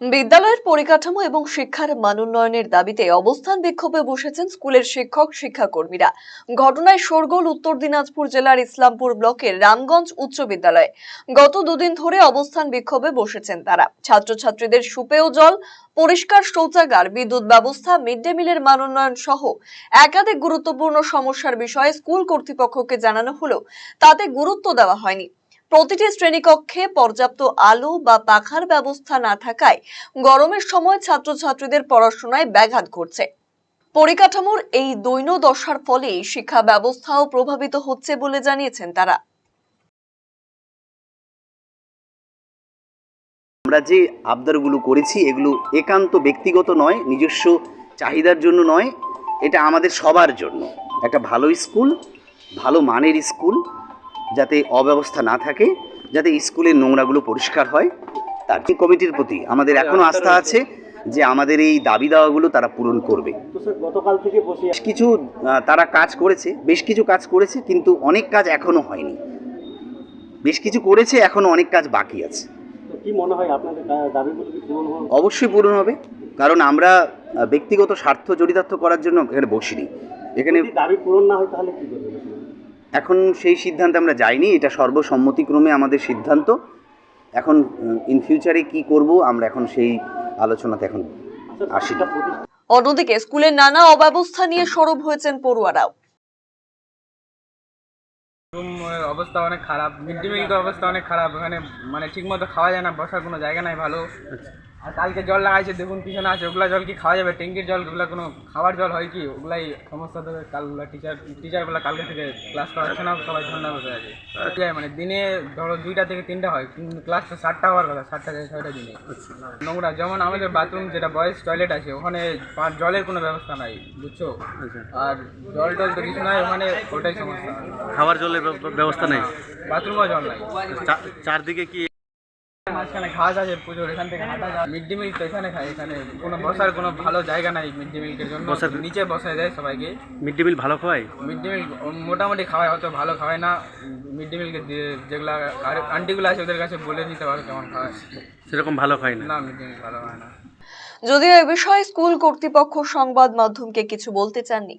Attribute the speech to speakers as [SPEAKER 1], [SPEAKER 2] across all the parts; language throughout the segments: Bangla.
[SPEAKER 1] বিদ্যালয়ের পরিকাঠামো এবং শিক্ষার মান উন্নয়নের দাবিতে অবস্থান বিক্ষোভে বসেছেন স্কুলের শিক্ষক, শিক্ষাকর্মীরা। ঘটনায় শোরগোল, উত্তর দিনাজপুর জেলার ইসলামপুর ব্লকের রামগঞ্জ উচ্চ বিদ্যালয়ে গত দুদিন ধরে অবস্থান বিক্ষোভে বসেছেন তারা। ছাত্রছাত্রীদের সুপেয় জল, পরিষ্কার শৌচাগার, বিদ্যুৎ ব্যবস্থা, মিড ডে মিলের মান উন্নয়ন সহ একাধিক গুরুত্বপূর্ণ সমস্যার বিষয়ে স্কুল কর্তৃপক্ষকে জানানো হলেও তাতে গুরুত্ব দেওয়া হয়নি। প্রতিটি শ্রেণীকক্ষে পর্যাপ্ত আলো বা পাখার ব্যবস্থা না থাকায় গরমের সময় ছাত্রছাত্রীদের পড়াশোনায় ব্যাঘাত ঘটছে। পরিকাঠামোর এই দৈন্য দশার ফলে শিক্ষা ব্যবস্থাও প্রভাবিত হচ্ছে বলে জানিয়েছেন তারা।
[SPEAKER 2] আমরা যে আবদারগুলো করেছি, এগুলো একান্ত ব্যক্তিগত নয়, নিজস্ব চাহিদার জন্য নয়, এটা আমাদের সবার জন্য। একটা ভালো স্কুল, ভালো মানের স্কুল যাতে অব্যবস্থা না থাকে যাতে স্কুলের নোংরাগুলো পরিষ্কার হয়। তার কি কমিটির প্রতি আমাদের এখনও আস্থা আছে যে আমাদের এই দাবি দাওয়াগুলো তারা পূরণ করবে।
[SPEAKER 3] গতকাল থেকে বসে
[SPEAKER 2] বেশ কিছু তারা কাজ করেছে বেশ কিছু কাজ করেছে কিন্তু অনেক কাজ এখনও হয়নি। বেশ কিছু করেছে এখনও অনেক কাজ বাকি আছে।
[SPEAKER 3] তো কি মনে হয় আপনাদের দাবিগুলো পূরণ হবে?
[SPEAKER 2] অবশ্যই পূরণ হবে কারণ আমরা ব্যক্তিগত স্বার্থ চরিতার্থ করার জন্য এখানে বসিনি। এখানে
[SPEAKER 3] দাবি পূরণ না হয় তাহলে কি করবে
[SPEAKER 2] এখন সেই সিদ্ধান্তে আমরা যাইনি এটা সর্বসম্মতিক্রমে আমাদের সিদ্ধান্ত। এখন ইন ফিউচারে কি করব আমরা এখন সেই আলোচনাতে এখন আসি।
[SPEAKER 1] অন্যদিকে স্কুলের নানা অব্যবস্থা নিয়ে সরব হয়েছেন পড়ুয়ারাও।
[SPEAKER 4] অবস্থা অনেক খারাপ মিড ডে মিল অবস্থা অনেক খারাপ এখানে মানে ঠিকমতো খাওয়া যায় না বসার কোনো জায়গা নাই ভালো। আর কালকে জল লাগাইছে দেখুন পিছনে আছে ওগুলা জল কি খাওয়া যাবে? ট্যাঙ্কির জল ওগুলা কোনো খাবার জল হয় কি? ওগুলাই সমস্যা দেবে কালগুলা টিচার টিচারগুলা কালকে থেকে ক্লাস করাচ্ছে না সবাই ঠান্ডা বসে আছে। মানে দিনে ধরো দুইটা থেকে তিনটা হয় কিন্তু ক্লাসটা সাতটা হওয়ার কথা সাতটা থেকে ছয়টা দিনে। নোংরা যেমন আমাদের বাথরুম যেটা বয়েজ টয়লেট আছে ওখানে জলের কোনো ব্যবস্থা নাই বুঝছ? আর জল টল তো কিছু নাই ওখানে ওটাই সমস্যা।
[SPEAKER 5] খাবার জলের ব্যবস্থা নেই?
[SPEAKER 4] বাথরুমও জল নাই।
[SPEAKER 5] চারদিকে কি
[SPEAKER 4] মাঝখানে ঘাস আছে প্রচুর এখান থেকে হাঁটা যায়। মিড ডে মিল তো এখানে খায় এখানে কোনো বসার কোনো ভালো জায়গা নাই মিড ডে মিলের জন্য।
[SPEAKER 5] বসার-
[SPEAKER 4] নিচে বসায় দেয় সবাইকে।
[SPEAKER 5] মিড ডে মিল ভালো খাওয়ায়?
[SPEAKER 4] মিড ডে মিল মোটামুটি খাওয়ায় হয়তো ভালো খাওয়ায় না। মিড ডে মিলকে যেগুলা আর- আন্টিগুলো আছে ওদের কাছে বলে দিতে পারো কেমন খাওয়ায়।
[SPEAKER 5] সেরকম ভালো খায় না।
[SPEAKER 4] না মিড ডে মিল ভালো হয় না।
[SPEAKER 1] যদিও এ বিষয়ে স্কুল কর্তৃপক্ষ সংবাদ মাধ্যমকে কিছু বলতে চাননি।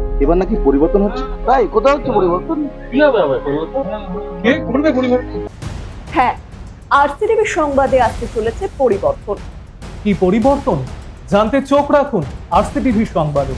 [SPEAKER 6] এবার নাকি পরিবর্তন হচ্ছে? তাই কোথাও হচ্ছে পরিবর্তন?
[SPEAKER 1] হ্যাঁ আরসিটিভি সংবাদে আসতে চলেছে পরিবর্তন।
[SPEAKER 7] কি পরিবর্তন? জানতে চোখ রাখুন আরসিটিভি সংবাদে।